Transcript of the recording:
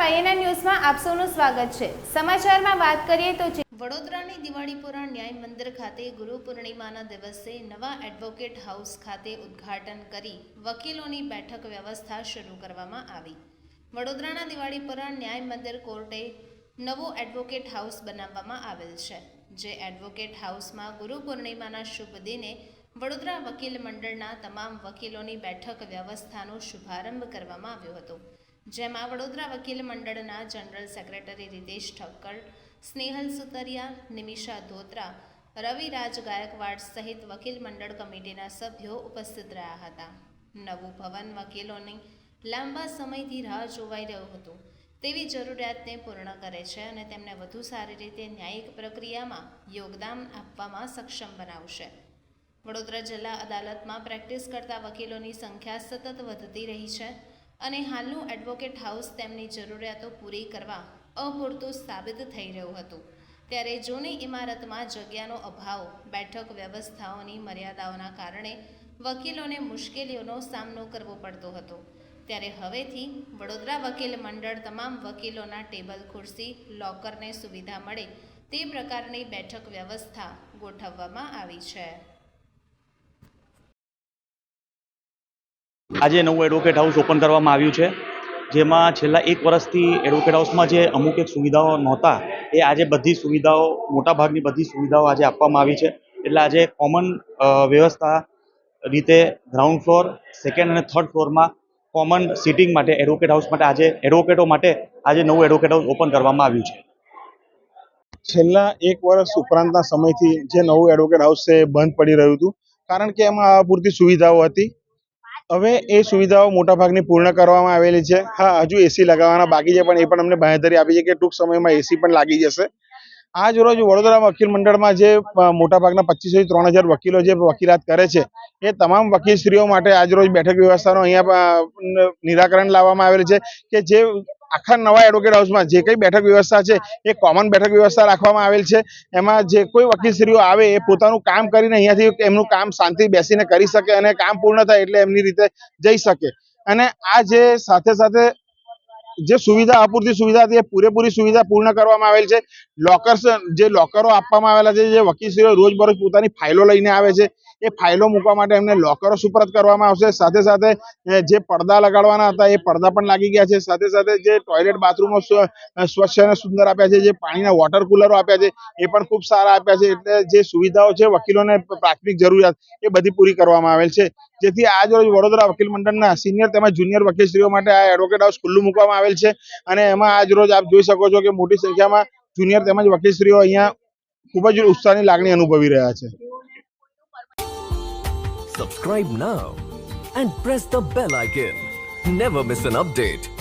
વાયએનઆર ન્યૂઝમાં આપ સૌનું સ્વાગત છે. સમાચારમાં વાત કરીએ તો વડોદરાની દિવાળીપુરા ન્યાય મંદિર ખાતે ગુરુ પૂર્ણિમાના દિવસે નવા એડવોકેટ હાઉસ ખાતે ઉદ્ઘાટન કરી વકીલોની બેઠક વ્યવસ્થા શરૂ કરવામાં આવી. વડોદરાના દિવાળીપુરા ન્યાય મંદિર કોર્ટે નવો એડવોકેટ હાઉસ બનાવવામાં આવેલ છે, જે એડવોકેટ હાઉસમાં ગુરુ પૂર્ણિમાના શુભ દિને વડોદરા વકીલ મંડળના તમામ વકીલોની બેઠક વ્યવસ્થાનો શુભારંભ કરવામાં આવ્યો હતો. જેમાં વડોદરા વકીલ મંડળના જનરલ સેક્રેટરી રીતેશ ઠક્કર, સ્નેહલ સુતરિયા, નિમિષા ધોત્રા રવિરાજ ગાયકવાડ સહિત વકીલ મંડળ કમિટીના સભ્યો ઉપસ્થિત રહ્યા હતા. નવું ભવન વકીલોની લાંબા સમયથી રાહ જોવાઈ રહ્યું હતું. તેવી જરૂરિયાતને પૂર્ણ કરે છે અને તેમને વધુ સારી રીતે ન્યાયિક પ્રક્રિયામાં યોગદાન આપવામાં સક્ષમ બનાવશે. વડોદરા જિલ્લા અદાલતમાં પ્રેક્ટિસ કરતા વકીલોની સંખ્યા સતત વધતી રહી છે. અને હાલનું એડવોકેટ હાઉસ તેમની જરૂરિયાતો પૂરી કરવા અપૂરતું સાબિત થઈ રહ્યું હતું. ત્યારે જૂની ઇમારતમાં જગ્યાનો અભાવ, બેઠક વ્યવસ્થાઓની મર્યાદાઓના કારણે વકીલોને મુશ્કેલીઓનો સામનો કરવો પડતો હતો. ત્યારે હવેથી વડોદરા વકીલ મંડળ તમામ વકીલોના ટેબલ ખુરશી, લોકરને સુવિધા મળે તે પ્રકારની બેઠક વ્યવસ્થા ગોઠવવામાં આવી છે. આજે નવું એડવોકેટ હાઉસ ઓપન કરવામાં આવ્યું છે, જેમાં છેલ્લા એક વર્ષથી એડવોકેટ હાઉસમાં જે અમુક એક સુવિધાઓ નહોતા, એ આજે બધી સુવિધાઓ, મોટાભાગની બધી સુવિધાઓ આજે આપવામાં આવી છે. એટલે આજે કોમન વ્યવસ્થા રીતે ગ્રાઉન્ડ ફ્લોર સેકન્ડ અને થર્ડ ફ્લોરમાં કોમન સિટિંગ માટે એડવોકેટ હાઉસ માટે આજે એડવોકેટો માટે આજે નવું એડવોકેટ હાઉસ ઓપન કરવામાં આવ્યું છે. છેલ્લા એક વર્ષ ઉપરાંતના સમયથી જે નવું એડવોકેટ હાઉસ છે બંધ પડી રહ્યું હતું. કારણ કે એમાં પૂરતી સુવિધાઓ હતી. હવે એ સુવિધાઓ મોટાભાગની પૂર્ણ કરવામાં આવેલી છે. હા, હજુ એસી લગાવવાના બાકી છે, પણ એ પણ અમને બાંહેધરી આપી છે કે ટૂંક સમયમાં એસી પણ લાગી જશે. આજ રોજ વડોદરા વકીલ મંડળમાં જે મોટાભાગના પચીસો થી ત્રણ હજાર વકીલો જે વકીલાત કરે છે, એ તમામ વકીલશ્રીઓ માટે આજ રોજ બેઠક વ્યવસ્થાનો અહીંયા નિરાકરણ લાવવામાં આવેલ છે કે જે આખા નવા એડવોકેટ હાઉસમાં જે કઈ બેઠક વ્યવસ્થા છે એ કોમન બેઠક વ્યવસ્થા રાખવામાં આવેલ છે. એમાં જે કોઈ વકીલશ્રીઓ આવે એ પોતાનું કામ કરીને અહીંયાથી એમનું કામ શાંતિ બેસીને કરી શકે અને કામ પૂર્ણ થાય એટલે એમની રીતે જઈ શકે. અને આ જે સાથે સાથે જે સુવિધા, અપૂરતી સુવિધા હતી, એ પૂરેપૂરી સુવિધા પૂર્ણ કરવામાં આવેલ છે. લોકર્સ જે લોકરો આપવામાં આવેલા છે, જે વકીલશ્રીઓ રોજબરોજ પોતાની ફાઇલો લઈને આવે છે, એ ફાઇલો મૂકવા માટે એમને લોકરો સુપરત કરવામાં આવશે. સાથે સાથે જે પડદા લગાડવાના હતા, એ પડદા પણ લાગી ગયા છે. સાથે સાથે જે ટોયલેટ બાથરૂમો સ્વ- સ્વચ્છ અને સુંદર આપ્યા છે, જે પાણીના વોટર કુલરો આપ્યા છે, એ પણ ખૂબ સારા આપ્યા છે. એટલે જે સુવિધાઓ છે, વકીલોને પ્રાથમિક જરૂરિયાત, એ બધી પૂરી કરવામાં આવેલ છે. જેથી આજ રોજ વડોદરા વકીલ મંડળના સિનિયર તેમજ જુનિયર વકીલશ્રીઓ માટે આ એડવોકેટ હાઉસ ખુલ્લું મૂકવામાં આવેલ છે. અને એમાં આજ રોજ આપ જોઈ શકો છો કે મોટી સંખ્યામાં જુનિયર તેમજ વકીલશ્રીઓ અહીંયા ખૂબ જ ઉત્સાહની લાગણી અનુભવી રહ્યા છે. Subscribe now and press the bell icon never miss an update.